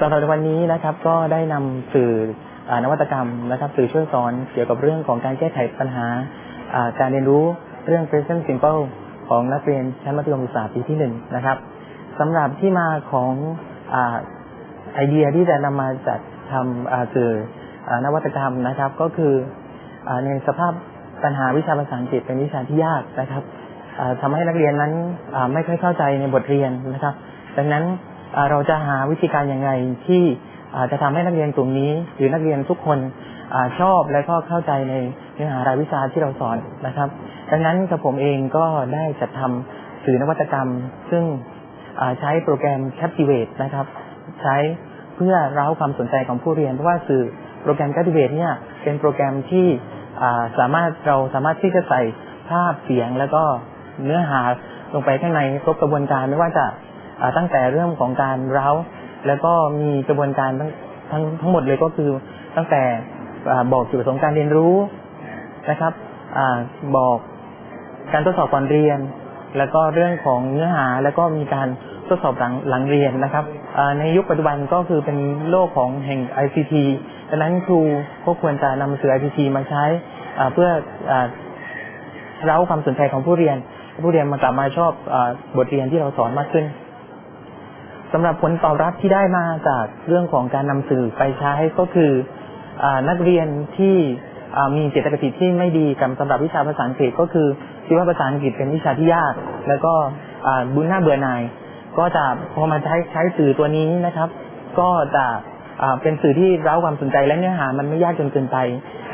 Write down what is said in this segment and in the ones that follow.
สำหรับในวันนี้นะครับ ก็ได้นำสื่อนวัตกรรมนะครับ สื่อช่วยสอนเกี่ยวกับเรื่องของการแก้ไขปัญหาการเรียนรู้เรื่อง present simple ของนักเรียนชั้นมัธยมศึกษาปีที่หนึ่งนะครับสำหรับที่มาของไอเดียที่จะนำมาจัดทำสื่อนวัตกรรมนะครับ ก็คือในสภาพปัญหาวิชาภาษาอังกฤษเป็นวิชาที่ยากนะครับทำให้นักเรียนนั้นไม่ค่อยเข้าใจในบทเรียนนะครับ ดังนั้น เราจะหาวิธีการอยังไงที่จะทำให้นักเรียนกลุ่มนี้ หรือนักเรียนทุกคนอชอบและก็เข้าใจในเนื้อหารายวิชาที่เราสอนนะครับ ดังนั้นกับผมเองก็ได้จัดทำสื่อนวัตกรรม ซึ่งใช้โปรแกรม Captivate นะครับ ใช้เพื่อเร้าความสนใจของผู้เรียน เพราะว่าสื่อโปรแกรม Captivate เนี่ยเป็นโปรแกรมที่สามารถเราสามารถที่จะใส่ภาพเสียงแล้วก็เนื้อหาลงไปข้างในครบกระบวนการไม่ว่าจะ ตั้งแต่เรื่องของการเร้าแล้วก็มีกระบวนการทั้งทั้งทั้งหมดเลยก็คือตั้งแต่บอกจุดประสงค์การเรียนรู้นะครับอบอกการทดสอบก่อนเรียน แล้วก็เรื่องของเนื้อหาแล้วก็มีการทดสอบหลังหลังเรียนนะครับในยุคปัจจุบันก็คือเป็นโลกของแห่ง ICT ดังนั้นครูก็ควรจะนำสื่อ ICT มาใช้เพื่อเร้าความสนใจของผู้เรียน ผู้เรียนมากลับมาชอบบทเรียนที่เราสอนมากขึ้น สำหรับผลตอบรับที่ได้มาจากเรื่องของการนำสื่อไปใช้ก็คืออนักเรียนที่มีเจตคติที่ไม่ดีกับสำหรับวิชาภาษาอังกฤษก็คือคิดว่าภาษาอังกฤษเป็นวิชาที่ยาก แล้วก็บุญหน้าเบื่อหน่าย ก็จะพอมาใช้ใช้สื่อตัวนี้นะครับ ก็จะเป็นสื่อที่เร้าความสนใจและเนื้อหามันไม่ยากจนเกินไป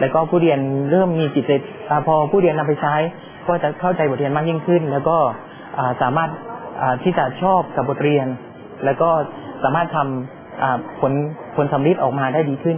แล้วก็ผู้เรียนเริ่มมีจิตใจพอผู้เรียนนำไปใช้ ก็จะเข้าใจบทเรียนมากยิ่งขึ้น แล้วก็สามารถที่จะชอบกับบทเรียน แล้วก็สามารถทำผลผลสำลิดออกมาได้ดีขึ้น